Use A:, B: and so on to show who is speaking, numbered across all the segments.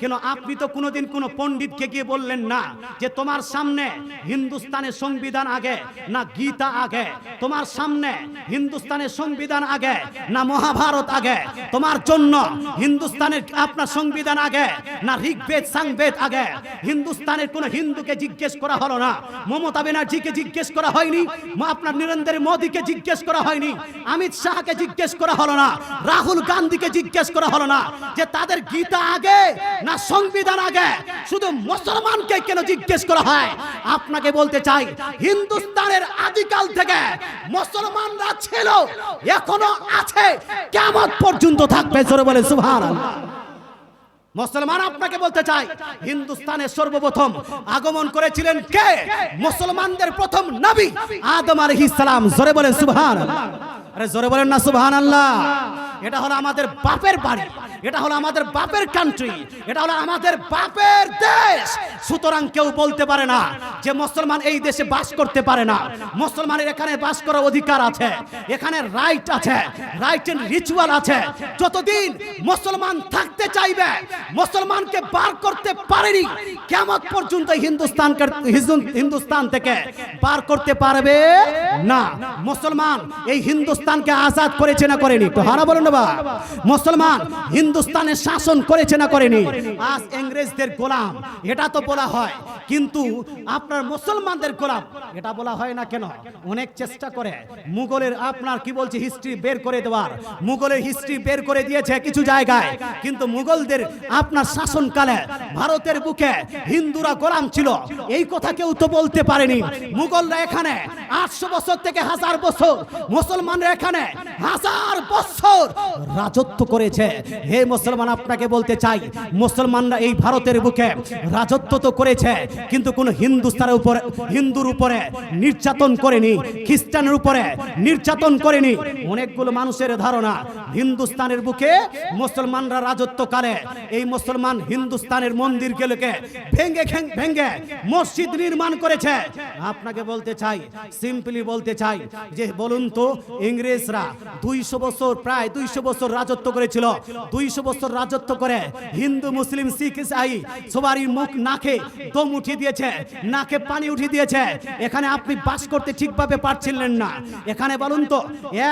A: কেন আপনি তো কোনোদিন কোনো পণ্ডিতকে গিয়ে বললেন না যে তোমার সামনে হিন্দুস্তানের সংবিধান আগে, না গীতা আগে, তোমার সামনে হিন্দুস্তানের সংবিধান আগে, না মহাভারত আগে, তোমার জন্য হিন্দুস্তানের আপনার সংবিধান আগে, না ঋগ্বেদ, সাংবেদ আগে, হিন্দুস্তানের কোন হিন্দুকে জিজ্ঞেস করা হলো না, মমতা ব্যানার্জিকে জিজ্ঞেস করা হয়নি আপনার নরেন্দ্র মোদীকে জিজ্ঞেস করা হয়নি, অমিত শাহকে জিজ্ঞেস করা হলো না, রাহুল গান্ধীকে জিজ্ঞেস করা হলো না যে তাদের গীতা আগে না সংবিধান আগে। শুধু মুসলমানকে কেন জিজ্ঞেস করা হয়? আপনাকে বলতে চাই, হিন্দুস্তানের আদিকাল থেকে মুসলমানরা ছিল, এখনও আছে, কেমন পর্যন্ত থাকবে? জোরে বলে সুভান মুসলমান আপনাকে বলতে চাই, হিন্দুস্তানে সর্বপ্রথম আগমন করেছিলেন কে? মুসলমানদের প্রথম নবী আদম আলাইহিস সালাম। জোরে বলেন আরে জোরে বলেন না, সুবহানাল্লাহ। এটা হলো আমাদের বাপের বাড়ি, এটা হলো আমাদের বাপের কান্ট্রি এটা হলো আমাদের বাপের দেশ। সুতরাং কেউ বলতে পারে না যে মুসলমান এই দেশে বাস করতে পারে না। মুসলমানের এখানে বাস করার অধিকার আছে, এখানে রাইট আছে রাইট এন্ড রিচুয়াল আছে। যতদিন মুসলমান থাকতে চাইবে, মুসলমানকে বার করতে পারেনি কেমন পর্যন্ত হিন্দুস্তানকে হিজু- হিন্দুস্তান থেকে বার করতে পারবে না। মুসলমান এই হিন্দুস্তানকে আজাদ করেছে না করেনি? একটু হারা বলুন বা। মুসলমান হিন্দুস্তানের শাসন করেছে না করেনি? আজ ইংরেজদের গোলাম, এটা তো বলা হয়। কিন্তু আপনার মুসলমানদের গোলাম, এটা বলা হয় না কেন? অনেক চেষ্টা করে। মুঘলের আপনার কি বলছে হিস্ট্রি বের করে দেওয়ার। মুঘলের হিস্ট্রি বের করে দিয়েছে কিছু জায়গায়। কিন্তু মুঘলদের আপনার শাসনকালে ভারতের বুকে হিন্দুরা গোলাম ছিল। এই কথা কেউ তো বলতে পারেনি। মুঘলরা এখানে আটশো বছর থেকে হাজার বছর মুসলমানরা এখানে হাজার বছর রাজত্ব করেছে। হে মুসলমান, আপনাকে বলতে চাই, মুসলমানরা এই ভারতের বুকে রাজত্ব তো করেছে, কিন্তু কোন হিন্দুস্তানের উপরে, হিন্দুর উপরে নির্যাতন করেনি, খ্রিস্টানের উপরে নির্যাতন করেনি। অনেকগুলো মানুষের ধারণা, হিন্দুস্তানের বুকে মুসলমানরা রাজত্বকালে এই মুসলমান হিন্দুস্তানের মন্দিরগুলোকে ভেঙ্গে ভেঙ্গে মসজিদ নির্মাণ করেছে। আপনাকে বলতে চাই সিম্পলি বলতে চাই যে বলুন তো, ইংরেজরা দুইশো বছর প্রায় দুইশো বছর রাজত্ব করেছিল। দুইশো বছর রাজত্ব করে হিন্দু, মুসলিম, শিখ, ইসাই সবারই মুখ, নাকে দম উঠিয়ে দিয়েছে, নাকে পানি উঠিয়ে দিয়েছে। এখানে আপনি বাস করতে ঠিকভাবে পারছিলেন না। এখানে বলুন তো,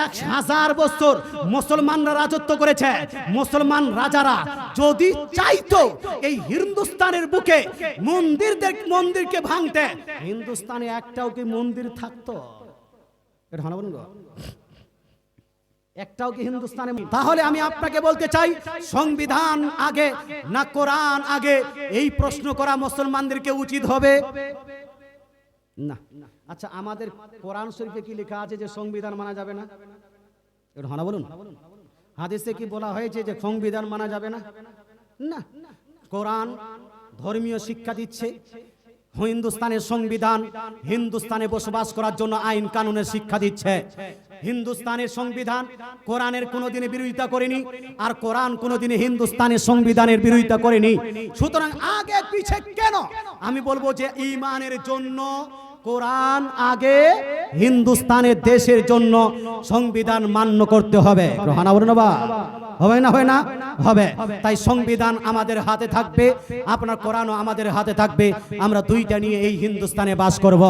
A: এক হাজার বছর মুসলমানরা রাজত্ব করেছে। মুসলমান রাজারা যদি চাইতো এই হিন্দুস্তানের বুকে মন্দিরদের মন্দিরকে ভাঙতে, হিন্দুস্তানে একটাও কি মন্দির থাকতো? এটা ভালো বলুন। একটাও কি হিন্দুস্তানে তাহলে আমি আপনাকে বলতে চাই সংবিধান আগে না কোরআন আগে এই প্রশ্ন করা মুসলমানদেরকে উচিত হবে? না। আচ্ছা আমাদের কোরআন শরীফে কি লেখা আছে যে সংবিধান মানা যাবে না? এটা হানা বলুন। হাদিসে কি বলা হয়েছে যে সংবিধান মানা যাবে না? না। কোরআন ধর্মীয় শিক্ষা দিচ্ছে। হিন্দুস্তানের সংবিধান হিন্দুস্তানে বসবাস করার জন্য আইন কানুনের শিক্ষা দিচ্ছে। হিন্দুস্তানের সংবিধান কোরআনের কোনোদিনে বিরোধিতা করেনি আর কোরআন কোনোদিনে হিন্দুস্তানের সংবিধানের বিরোধিতা করেনি। সুতরাং আগে পিছে কেন? আমি বলব যে ইমানের জন্য, কোরআন আগে হিন্দুস্তানের দেশের জন্য সংবিধান মান্য করতে হবে। হবে না হয় না? হবে। তাই সংবিধান আমাদের হাতে থাকবে, আপনার কোরআনও আমাদের হাতে থাকবে। আমরা দুইটা নিয়ে এই হিন্দুস্তানে বাস করব।